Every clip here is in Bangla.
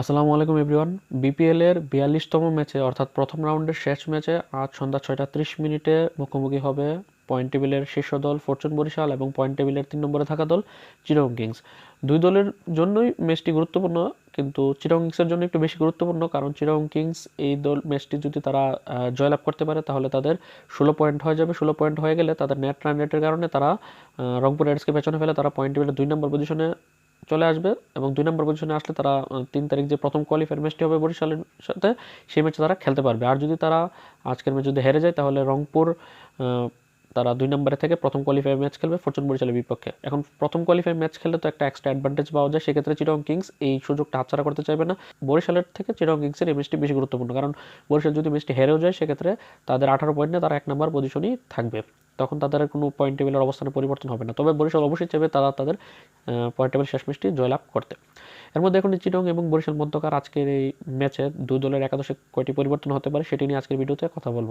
আসসালামু আলাইকুম, এভরিওয়ান। বিপিএল এর বিয়াল্লিশতম ম্যাচে, অর্থাৎ প্রথম রাউন্ডের শেষ ম্যাচে, আজ সন্ধ্যা ছয়টা ত্রিশ মিনিটে মুখোমুখি হবে পয়েন্ট টেবিলের শীর্ষ দল ফরচুন বরিশাল এবং পয়েন্ট টেবিলের তিন নম্বরে থাকা দল চিরং কিংস। দুই দলের জন্যই ম্যাচটি গুরুত্বপূর্ণ, কিন্তু চিরং কিংসের জন্য একটু বেশি গুরুত্বপূর্ণ, কারণ চিরং কিংস এই দল, ম্যাচটি যদি তারা জয়লাভ করতে পারে, তাহলে তাদের ষোলো পয়েন্ট হয়ে যাবে। ষোলো পয়েন্ট হয়ে গেলে তাদের নেট রান রেটের কারণে তারা রংপুর রাইডার্সকে পেছনে ফেলে তারা পয়েন্ট টেবিলের দুই নম্বর পজিশনে চলে আসবে এবং দুই নম্বর পজিশনে আসলে তারা তিন তারিখ যে প্রথম কোয়ালিফায়ার ম্যাচটি হবে বরিশালের সাথে, সেই ম্যাচে তারা খেলতে পারবে। আর যদি তারা আজকের ম্যাচ যদি হেরে যায়, তাহলে রংপুর তারা দুই নম্বরে থেকে প্রথম কোয়ালিফায়ার ম্যাচ খেলবে ফরচুন বরিশালের বিপক্ষে। এখন প্রথম কোয়ালিফায়ার ম্যাচ খেললে তো একটা এক্সট্রা অ্যাডভান্টেজ পাওয়া যায়। সেক্ষেত্রে চিরং কিংস এই সুযোগটা হাতছাড়া করতে চাইবে না। বরিশালের থেকে চিরং কিংসের এই ম্যাচটি বেশি গুরুত্বপূর্ণ। কারণ বরিশাল যদি ম্যাচটি হেরেও যায়, সেক্ষেত্রে তাদের আঠারো পয়েন্ট নিয়ে তারা এক নম্বর পজিশনই থাকবে। তখন তাদের কোনো পয়েন্ট টেবিলের অবস্থানে পরিবর্তন হবে না। তবে বরিশাল অবশ্যই চাইবে তারা তাদের পয়েন্ট টেবিল শেষ ম্যাচটি জয়লাভ করতে। এর মধ্যে এখন চিটং এবং বরিশাল মধ্যকার আজকের এই ম্যাচে দুই দলের একাদশে কয়টি পরিবর্তন হতে পারে সেটি নিয়ে আজকের ভিডিওতে কথা বলব।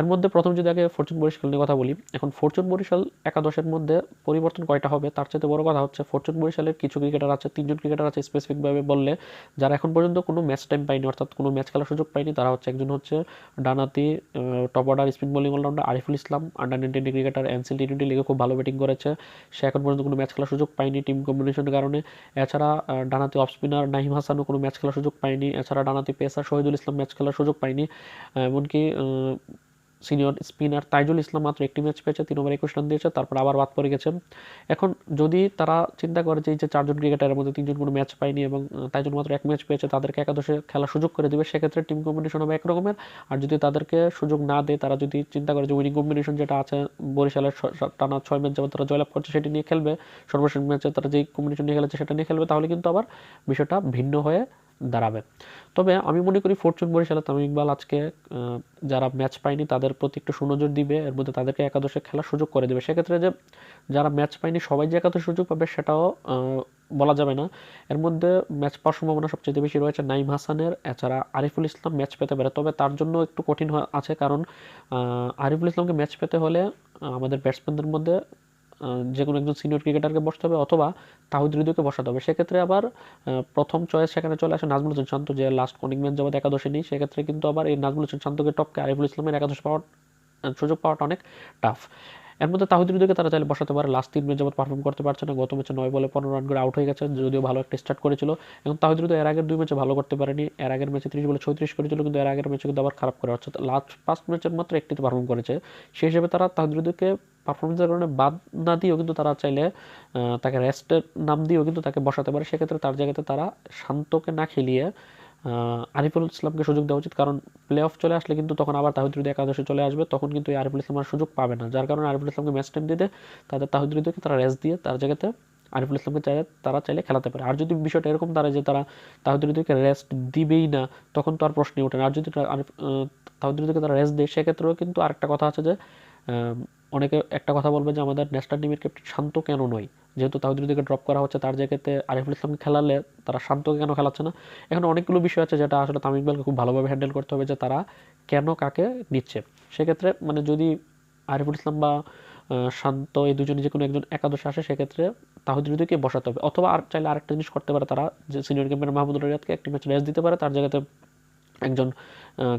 এর মধ্যে প্রথম যদি আগে ফরচুন বরিশাল নিয়ে কথা বলি, এখন ফরচুন বরিশাল একাদশের মধ্যে পরিবর্তন কয়টা হবে তার চাইতে বড় কথা হচ্ছে ফরচুন বরিশালের কিছু ক্রিকেটার আছে, তিনজন ক্রিকেটার আছে স্পেসিফিকভাবে বললে যারা এখন পর্যন্ত কোনো ম্যাচ টাইম পায়নি, অর্থাৎ কোনো ম্যাচ খেলার সুযোগ পায়নি, তারা হচ্ছে একজন হচ্ছে ডানাতি top order spin bowling allrounder Ariful Islam under nineteen cricketer NCL T twenty লিগে খুব ভালো ব্যাটিং করেছে। সে এখন পর্যন্ত কোনো ম্যাচ খেলার সুযোগ পায়নি টিম কম্বিনেশনের কারণে। এছাড়া ডানাতি অফ স্পিনার নাহিম হাসানও কোনো ম্যাচ খেলার সুযোগ পায়নি। এছাড়া ডানাতি পেসার শহীদুল ইসলাম ম্যাচ খেলার সুযোগ পায়নি। এমনকি সিনিয়র স্পিনার তাইজুল ইসলাম মাত্র একটি ম্যাচ পেয়েছে, তিন ওভার একুশ রান দিয়েছে, তারপর আবার বাদ পড়ে গেছে এখন যদি তারা চিন্তা করে যে চারজন ক্রিকেটারের মধ্যে তিনজন কোনো ম্যাচ পায়নি এবং তাইজুল মাত্র এক ম্যাচ পেয়েছে, তাদেরকে একাদশে খেলার সুযোগ করে দেবে, সেক্ষেত্রে টিম কম্বিনেশন হবে একরকমের। আর যদি তাদেরকে সুযোগ না দেয়, তারা যদি চিন্তা করে যে উইনিং কম্বিনেশন যেটা আছে, বরিশালের টানা ছয় ম্যাচ যাবত তারা জয়লাভ করছে, সেটি নিয়ে খেলবে। সর্বশেষ ম্যাচে তারা যেই কম্বিনেশন নিয়ে খেলেছে, সেটা নিয়ে খেলবে, তাহলে কিন্তু আবার বিষয়টা ভিন্ন হয়ে দাঁড়াবে। তবে আমি মনে করি ফরচুন বরিশালে তামিম ইকবাল আজকে যারা ম্যাচ পায়নি তাদের প্রতি একটু সুনজর দিবে, এর মধ্যে তাদেরকে একাদশে খেলার সুযোগ করে দেবে। সেক্ষেত্রে যে যারা ম্যাচ পায়নি সবাই যে একাদশে সুযোগ পাবে সেটাও বলা যাবে না। এর মধ্যে ম্যাচ পাওয়ার সম্ভাবনা সবচেয়ে বেশি রয়েছে নাইম হাসানের, এছাড়া আরিফুল ইসলাম ম্যাচ পেতে পারে। তবে তার জন্য একটু কঠিন আছে কারণ আরিফুল ইসলামকে ম্যাচ পেতে হলে আমাদের ব্যাটসম্যানদের মধ্যে যে কোনো একজন সিনিয়র ক্রিকেটারকে বসতে হবে অথবা তাহিদ হৃদয়কে বসাতে হবে। সেক্ষেত্রে আবার প্রথম চয়েস সেখানে চলে আসে নাজমুল হোসেন শান্ত, যে লাস্ট কনিক ম্যাচ যাবত একাদশে নেই। সেক্ষেত্রে কিন্তু আবার এই নাজমুল হোসেন শান্তকে টপকে আরিফুল ইসলামের একাদশ পাওয়ার সুযোগ পাওয়াটা অনেক টাফ এর মধ্যে তাহিদ হৃদয়কে তারা চাইলে বসাতে পারে। লাস্ট তিন ম্যাচ যাবত পারফর্ম করতে পারছে না। গত ম্যাচে নয় বলে পনেরো রান করে আউট হয়ে গেছে, যদিও ভালো একটা স্টার্ট করেছিল। এবং তাহিদ হৃদয় এর আগের দুই ম্যাচে ভালো করতে পারেনি। এর আগের ম্যাচে ত্রিশ বলে ছয়ত্রিশ করেছিল, কিন্তু এর আগের ম্যাচে কিন্তু আবার খারাপ করে। অর্থাৎ লাস্ট পাঁচ ম্যাচের মাত্র একটিতে পারফর্ম করেছে। সেই হিসেবে তারা তাহিদ হৃদয়কে পারফরমেন্সের কারণে বাদ না দিয়েও কিন্তু তারা চাইলে তাকে রেস্টের নাম দিয়েও কিন্তু তাকে বসাতে পারে। সেক্ষেত্রে তার জায়গাতে তারা শান্তকে না খেলিয়ে আরিফুল ইসলামকে সুযোগ দেওয়া উচিত। কারণ প্লে অফ চলে আসলে কিন্তু তখন আবার তাহিদ হৃদয় একাদশে চলে আসবে। তখন কিন্তু এই আরিফুল ইসলাম আর সুযোগ পাবে না। যার কারণে আরিফুল ইসলামকে ম্যাচ টাইম দিতে তাদের তাহিদ হৃদয়কে তারা রেস্ট দিয়ে তার জায়গাতে আরিফুল ইসলামকে চাইলে তারা চাইলে খেলাতে পারে। আর যদি বিষয়টা এরকম দাঁড়ায় যে তারা তাহিদ হৃদয়কে রেস্ট দিবেই না, তখন তো আর প্রশ্নই ওঠে না। আর যদি তারা তাহিদ হৃদয়কে তারা রেস্ট দেয়, সেক্ষেত্রেও কিন্তু আরেকটা কথা আছে যে অনেকে একটা কথা বলবে যে আমাদের ন্যাশনাল টিমের ক্যাপ্টেন শান্ত কেন নয়? যেহেতু তাহিদ হৃদয়কে ড্রপ করা হচ্ছে, তার জায়গাতে আরিফুল ইসলামকে খেলালে তারা শান্তকে কেন খেলাচ্ছে না? এখন অনেকগুলো বিষয় আছে যেটা আসলে তামিম ইকবালকে খুব ভালোভাবে হ্যান্ডেল করতে হবে যে তারা কেন কাকে নিচ্ছে। সেক্ষেত্রে মানে যদি আরিফুল ইসলাম বা শান্ত এই দুজনে যে কোনো একজন একাদশে আসে, সেক্ষেত্রে তাহিদ হৃদয়কে বসাতে হবে। অথবা আর চাইলে আরেকটা জিনিস করতে পারে তারা, যে সিনিয়র ক্যাম্পের মাহমুদুল রিয়াদকে একটি ম্যাচ রেস্ট দিতে পারে, তার জায়গাতে একজন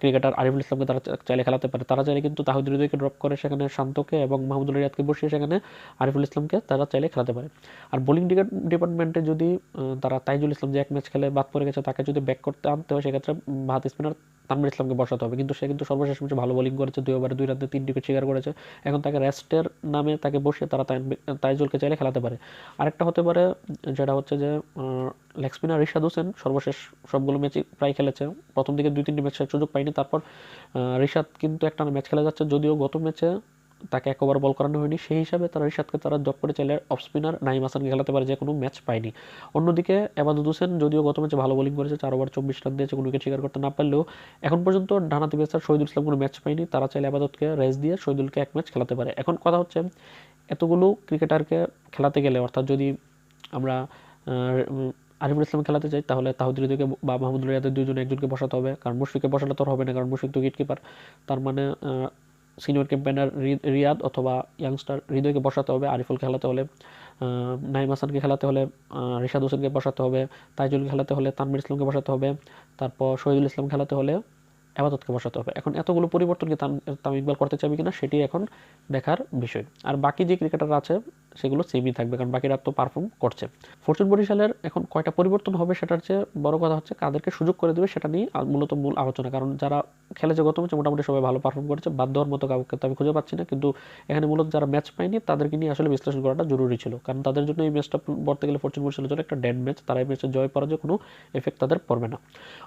ক্রিকেটার আরিফুল ইসলামকে তারা চাইলে খেলাতে পারে। তারা চাইলে কিন্তু তাহিদ হৃদয়কে ড্রপ করে সেখানে শান্তকে এবং মাহমুদুল রিয়াদকে বসিয়ে সেখানে আরিফুল ইসলামকে তারা চাইলে খেলাতে পারে। আর বোলিং ডিপার্টমেন্টে যদি তারা তাইজুল ইসলাম যে এক ম্যাচ খেলে, বাদ পড়ে গেছে, তাকে যদি ব্যাক করতে আনতে হয়, সেক্ষেত্রে ভাত স্পিনার তানমির ইসলামকে বসাতে হবে। কিন্তু সে কিন্তু সর্বশেষ ম্যাচে ভালো বোলিং করেছে, দুই ওভারে দুই রাতে তিন উইকেট শিকার করেছে। এখন তাকে রেস্টের নামে তাকে বসিয়ে তারা তাইজুলকে চাইলে খেলাতে পারে। আরেকটা হতে পারে যেটা হচ্ছে যে লেগ স্পিনার রিশাদ হোসেন সর্বশেষ সবগুলো ম্যাচই প্রায় খেলেছে। প্রথম দিকে দুই তিনটি ম্যাচের সুযোগ পায়নি। তারপর রিশাদ কিন্তু একটা ম্যাচ খেলে যাচ্ছে। যদিও গত ম্যাচে তাকে এক ওভার বল করানো হয়নি, সেই হিসাবে তারা রিশাদকে তারা জব করে চাইলে অফ স্পিনার নাইম হাসানকে খেলাতে পারে, যে কোনো ম্যাচ পায়নি। অন্যদিকে এবাদুদ হোসেন যদিও গত ম্যাচে ভালো বোলিং করেছে, চার ওভার চব্বিশ রান দিয়েছে, কোনো উইকেট শিকার করতে না পারলেও এখন পর্যন্ত ডানাতি বেসার শহীদুল ইসলাম কোনো ম্যাচ পায়নি। তারা চাইলে আবাদতকে রেস দিয়ে শহীদুলকে এক ম্যাচ খেলাতে পারে। এখন কথা হচ্ছে, এতগুলো ক্রিকেটারকে খেলাতে গেলে, অর্থাৎ যদি আমরা আরিফুল ইসলাম খেলাতে চাই তাহলে তাহিদ হৃদয়কে বা মাহমুদুল রিয়াদের দুজনে একজনকে বসাতে হবে। কারণ মুশফিককে বসালে তো হবে না, কারণ মুশফিক তো কিপার তার মানে সিনিয়র ক্যাম্পেনার রিয়াদ অথবা ইয়াংস্টার হৃদয়কে বসাতে হবে আরিফুল খেলাতে হলে। নাইম হাসানকে খেলাতে হলে রিশাদ হোসেনকে বসাতে হবে তাইজুল খেলাতে হলে তানমির ইসলামকে বসাতে হবে, তারপর শহীদুল ইসলাম খেলাতে হলে আবাদতকে বসাতে হবে। এখন এতগুলো পরিবর্তন কি তাম- ইকবাল করতে চাইবে কিনা, সেটি এখন দেখার বিষয়। আর বাকি যে ক্রিকেটার আছে সেগুলো সেমই থাকবে, কারণ বাকিরা তো পারফর্ম করছে। ফরচুন বরিশালের এখন কয়টা পরিবর্তন হবে সেটার চেয়ে বড় কথা হচ্ছে কাদেরকে সুযোগ করে দেবে সেটা নিয়ে মূলত মূল আলোচনা। কারণ যারা খেলেছে গত ম্যাচে মোটামুটি সবাই ভালো পারফর্ম করেছে, বাদ দেওয়ার মতো কাউকে তো আমি খুঁজে পাচ্ছি না। কিন্তু এখানে মূলত যারা ম্যাচ পায়নি তাদেরকে নিয়ে আসলে বিশ্লেষণ করাটা জরুরি ছিল। কারণ তাদের জন্য এই ম্যাচটা বলতে গেলে ফরচুন বরিশালের জন্য একটা ডেড ম্যাচ তারা এই ম্যাচে জয় পরাজয় কোনো এফেক্ট তাদের পড়বে না।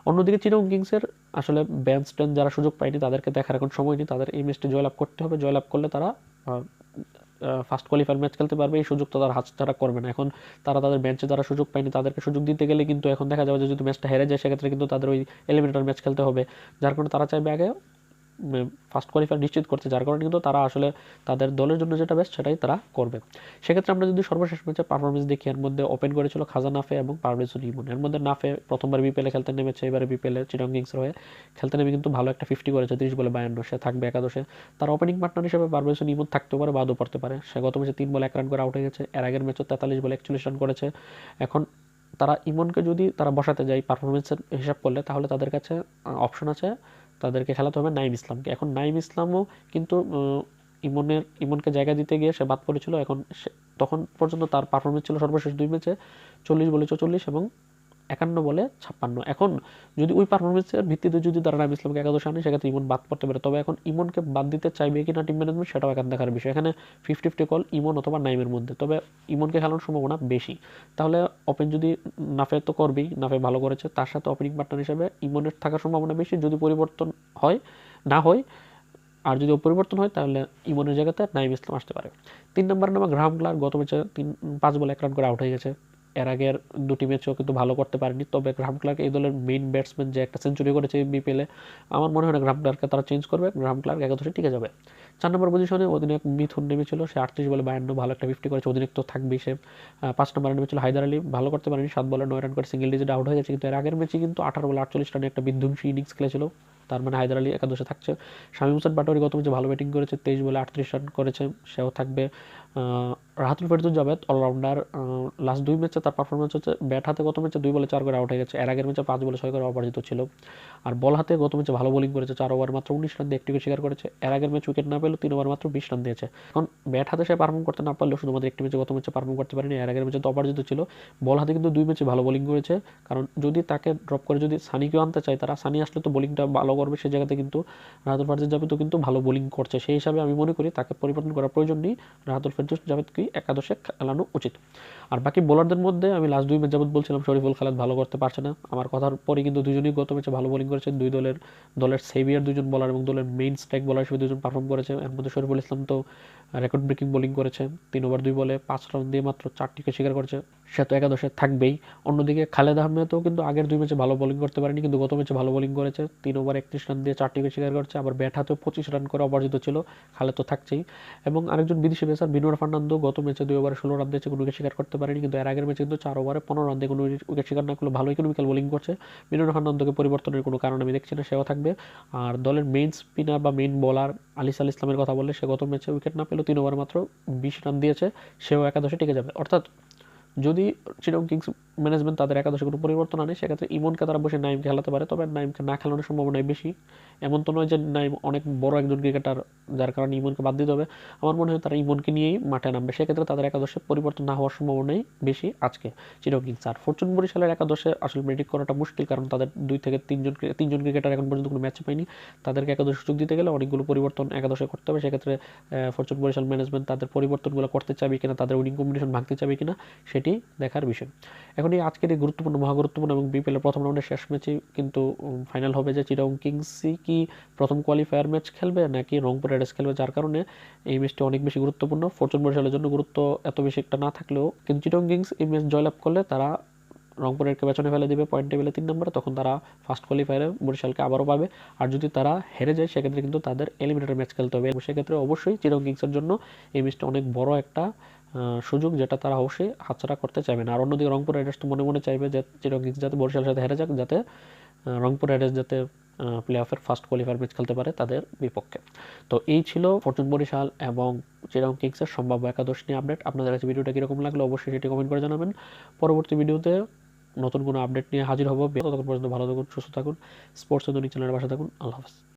অন্যদিকে চিরং কিংসের আসলে ব্যান্ড স্ট্যান্ড যারা সুযোগ পায়নি, তাদেরকে দেখার এখন সময় নেই। তাদের এই ম্যাচটি জয়লাভ করতে হবে। জয়লাভ করলে তারা ফার্স্ট কোয়ালিফায়ার ম্যাচ খেলতে পারবে, এই সুযোগ তো তারা করবে না। এখন তারা তাদের বেঞ্চে যারা সুযোগ পায়নি, তাদেরকে সুযোগ দিতে গেলে কিন্তু এখন দেখা যাবে যে যদি ম্যাচটা হেরে যায়, সেক্ষেত্রে কিন্তু তাদের ওই এলিমিনেটর ম্যাচ খেলতে হবে। যার কারণে তারা চাইবে আগে ফার্স্ট কোয়ালিফায়ার নিশ্চিত করতে যার কারণে কিন্তু তারা আসলে তাদের দলের জন্য যেটা বেস্ট সেটাই তারা করবে। সেক্ষেত্রে আমরা যদি সর্বশেষ ম্যাচে পারফরমেন্স দেখি, এর মধ্যে ওপেন করেছিল খাজা নাফে এবং পারভেজ ইমন এর মধ্যে নাফে প্রথমবার বিপিএলে খেলতে নেমেছে, এবারে বিপিএলে চিটং কিংসের হয়ে খেলতে নেমে কিন্তু ভালো একটা ফিফটি করেছে, তিরিশ বলে বায়ান্ন, সে থাকবে একাদশে। তার ওপেনিং পার্টনার হিসেবে পারভেজ ইমন থাকতেও পারে বাদও পড়তে পারে। সে গত ম্যাচে তিন বলে এক রান করে আউট হয়ে গেছে, এর আগের ম্যাচে তেতাল্লিশ বলে একচল্লিশ রান করেছে। এখন তারা ইমনকে যদি তারা বসাতে যায় পারফরমেন্সের হিসাব করলে তাহলে তাদের কাছে অপশন আছে তাদেরকে খেলাতে হবে নাইম ইসলামকে। এখন নাইম ইসলামও কিন্তু ইমনের, ইমনকে জায়গা দিতে গিয়ে সে বাদ পড়েছিল। এখন তখন পর্যন্ত তার পারফরমেন্স ছিল সর্বশেষ দুই ম্যাচে চল্লিশ বলে চল্লিশ এবং একান্ন বলে ছাপ্পান্ন। এখন যদি ওই পারফরমেন্সের ভিত্তিতে যদি তারা নাইম ইসলামকে একাদশ আনে, সেক্ষেত্রে ইমন বাদ পড়তে পারে। তবে এখন ইমনকে বাদ দিতে চাইবে কিনা টিম ম্যানেজমেন্ট সেটাও এখন দেখার বিষয়। এখানে ফিফটি ফিফটি কল ইমন অথবা নাইমের মধ্যে। তবে ইমনকে খেলানোর সম্ভাবনা বেশি। তাহলে ওপেন যদি নাফে তো করবেই, নাফে ভালো করেছে, তার সাথে ওপেনিং পার্টনার হিসেবে ইমনের থাকার সম্ভাবনা বেশি। যদি পরিবর্তন হয়, না হয়, আর যদি পরিবর্তন হয়, তাহলে ইমনের জায়গাতে নাইম ইসলাম আসতে পারে। তিন নম্বর নামে গ্রাহাম ক্লার্ক গত ম্যাচে তিন, পাঁচ বলে এক রান করে আউট হয়ে গেছে। এর আগের দুটি ম্যাচেও কিন্তু ভালো করতে পারেনি। তবে গ্রাম ক্লার্ক এই দলের মেইন ব্যাটসম্যান যে একটা সেঞ্চুরি করেছে বিপিএলে আমার মনে হয় না গ্রাহাম ক্লার্ককে তারা চেঞ্জ করবে। গ্রাম ক্লার্ক একাদশে টিকে যাবে। চার নম্বর পজিশনে অধিনায়ক মিথুন নেমেছিল, সে আটত্রিশ বলে বায়ান্ন, ভালো একটা ফিফটি করেছে। অধিনায়ক তো থাকবেই সে। পাঁচ নম্বরে নেমেছিল হায়দার আলী, ভালো করতে পারেনি, সাত বলে নয় রান করে সিঙ্গেল ডিজিট আউট হয়ে গেছে। কিন্তু এর আগের ম্যাচে কিন্তু আঠারো বলে আটচল্লিশ রানে একটা বিধ্বংসী ইনিংস খেলেছিল। তার মানে হায়দার আলী একাদশে থাকছে। শামীম হোসেন পাটোয়ারি গত ম্যাচে ভালো ব্যাটিং করেছে, তেইশ বলে আটত্রিশ রান করেছে, সেও থাকবে। রাহাতুল ফেরদুল জাভেদ অলরাউন্ডার লাস্ট দুই ম্যাচে তার পারফরমেন্স হচ্ছে ব্যাট হাতে গত ম্যাচে দুই বলে চার করে আউট হয়ে গেছে। এর আগের ম্যাচে পাঁচ বলে ছয় করে অপরাজিত ছিল। আর বল হাতে গত ম্যাচে ভালো বোলিং করেছে, চার ওভার মাত্র উনিশ রান দিয়ে একটি শিকার করেছে। এর আগের ম্যাচ উইকেট না পেলেও তিন ওভার মাত্র বিশ রান দিয়েছে। এখন ব্যাট হাতে সে পারফর্ম করতে না পারলেও শুধুমাত্র একটি ম্যাচে গত ম্যাচে পারফর্ম করতে পারেনি। এর আগের ম্যাচে তো অপরাজিত ছিল। বল হাতে কিন্তু দুই ম্যাচে ভালো বোলিং করেছে। কারণ যদি তাকে ড্রপ করে যদি সানিকেও আনতে চায়, তারা সানি আসলে তো বোলিংটা ভালো করবে সেই জায়গাতে কিন্তু রাহাতুল ফারজুস জাভেদ তো কিন্তু ভালো বোলিং করছে। সেই হিসাবে আমি মনে করি তাকে পরিবর্তন করার প্রয়োজন নেই। রাহাতুল ফেরদৌস জাভেদকেই একাদশে খেলানো উচিত? আর বাকি বোলারদের মধ্যে আমি লাস্ট দুই ম্যাচ যাবত বলছিলাম, শরীফুল খালেদ ভালো করতে পারছে না। আমার কথার পরে কিন্তু দুজনই গত ম্যাচে ভালো বোলিং করেছে। দুই দলের দলের সেভিয়ার দুজন বলার এবং দলের মেইন স্ট্রাইক বলার হিসেবে দুজন পারফর্ম করেছে। এর মধ্যে শরীফুল ইসলাম তো রেকর্ড ব্রেকিং বোলিং করেছে। তিন ওভার দুই বলে পাঁচ রান দিয়ে মাত্র চারটিকে শিকার করেছে। সে তো একাদশে থাকবেই। অন্যদিকে খালেদ আহমেদও কিন্তু আগের দুই ম্যাচে ভালো বোলিং করতে পারেনি, কিন্তু গত ম্যাচে ভালো বোলিং করেছে। তিন ওভার একত্রিশ রান দিয়ে চারটি শিকার করেছে, আবার ব্যাট হাতেও পঁচিশ রান করে অপরাজিত ছিল, খালেদ তো থাকছেই। এবং আরেকজন বিদেশি পেসার বিনোর ফার্নান্দো গত ম্যাচে দুই ওভারে ষোলো রান দিয়েছে কোনো উইকেট শিকার করতে পারেনি, কিন্তু এর আগের ম্যাচে কিন্তু চার ওভারে পনেরো রান দিয়ে কোনো উইকেট শিকার না করলে ভালো ইকোনমিক্যাল বোলিং করছে। বিনোর ফার্নান্দোকে পরিবর্তনের কোনো কারণ আমি দেখছি না, সেও থাকবে। আর দলের মেইন স্পিনার বা মেইন বোলার আলিস আল ইসলামের কথা বললে, সে গত ম্যাচে উইকেট না পেলেও তিন ওভার মাত্র বিশ রান দিয়েছে, সেও একাদশে টিকে যাবে। অর্থাৎ যদি চিরং কিংস ম্যানেজমেন্ট তাদের একাদশে কোনো পরিবর্তন আনে, সেক্ষেত্রে ইমনকে তারা বসে নাইমকে খেলাতে পারে। তবে নাইমকে না খেলানোর সম্ভাবনাই বেশি। এমন তো নয় যে নাইম অনেক বড় একজন ক্রিকেটার যার কারণে ইমনকে বাদ দিতে হবে। আমার মনে হয় তারা ইমনকে নিয়েই মাঠে নামবে। সেক্ষেত্রে তাদের একাদশে পরিবর্তন না হওয়ার সম্ভাবনাই বেশি আজকে চিরং কিংস আর ফরচুন বরিশালের একাদশে আসলে প্রেডিক্ট করাটা মুশকিল, কারণ তাদের দুই থেকে তিনজন তিনজন ক্রিকেটার এখন পর্যন্ত কোনো ম্যাচ পায়নি। তাদেরকে একাদশে সুযোগ দিতে গেলে অনেকগুলো পরিবর্তন একাদশে করতে হবে। সেক্ষেত্রে ফরচুন বরিশাল ম্যানেজমেন্ট তাদের পরিবর্তনগুলো করতে চাবে কিনা, তাদের উইনিং কম্বিনেশন ভাঙতে চাবে কিনা, সেটি দেখার বিষয়। এখন এই আজকের এই গুরুত্বপূর্ণ মহা গুরুত্বপূর্ণ এবং বিপিএলের প্রথম রাউন্ডের শেষ ম্যাচে কিন্তু ফাইনাল হবে যে চিটাগং কিংসই কি প্রথম কোয়ালিফায়ার ম্যাচ খেলবে নাকি রংপুর রাইডার্স খেলবে যার কারণে এই ম্যাচটি অনেক বেশি গুরুত্বপূর্ণ। ফরচুন বরিশালের জন্য গুরুত্ব এত বেশি একটা না থাকলেও কিন্তু চিটাগং কিংস এই ম্যাচ জয়লাভ করলে তারা রংপুরেরকে পেছনে ফেলে দিবে পয়েন্ট টেবিলে তিন নম্বরে, তখন তারা ফার্স্ট কোয়ালিফায়ারে বরিশালকে আবারও পাবে। আর যদি তারা হেরে যায়, সেক্ষেত্রে কিন্তু তাদের এলিমিনেটর ম্যাচ খেলতে হবে। সেক্ষেত্রে অবশ্যই চিরং কিংসের জন্য এই ম্যাচটা অনেক বড় একটা সুযোগ যেটা তারা অবশ্যই হাতছাড়া করতে চাইবে না। আর অন্যদিকে রংপুর রাইডার্স তো মনে মনে চাইবে যে চিরং যাতে বরিশালের সাথে হেরে যাক, যাতে রংপুর রাইডার্স যাতে প্লে অফের ফার্স্ট কোয়ালিফায়ার ম্যাচ খেলতে পারে তাদের বিপক্ষে। তো এই ছিল ফরচুন বরিশাল এবং চিরাং কিংসের সম্ভাব্য একাদশ নিয়ে আপডেট আপনাদের কাছে ভিডিওটা কীরকম লাগল অবশ্যই সেটি কমেন্ট করে জানাবেন। পরবর্তী ভিডিওতে নতুন কোনো আপডেট নিয়ে হাজির হব। ততক্ষণ পর্যন্ত ভালো থাকুন, সুস্থ থাকুন স্পোর্টস চ্যানেলের বাসা থাকুন। আল্লাহ হাফেজ।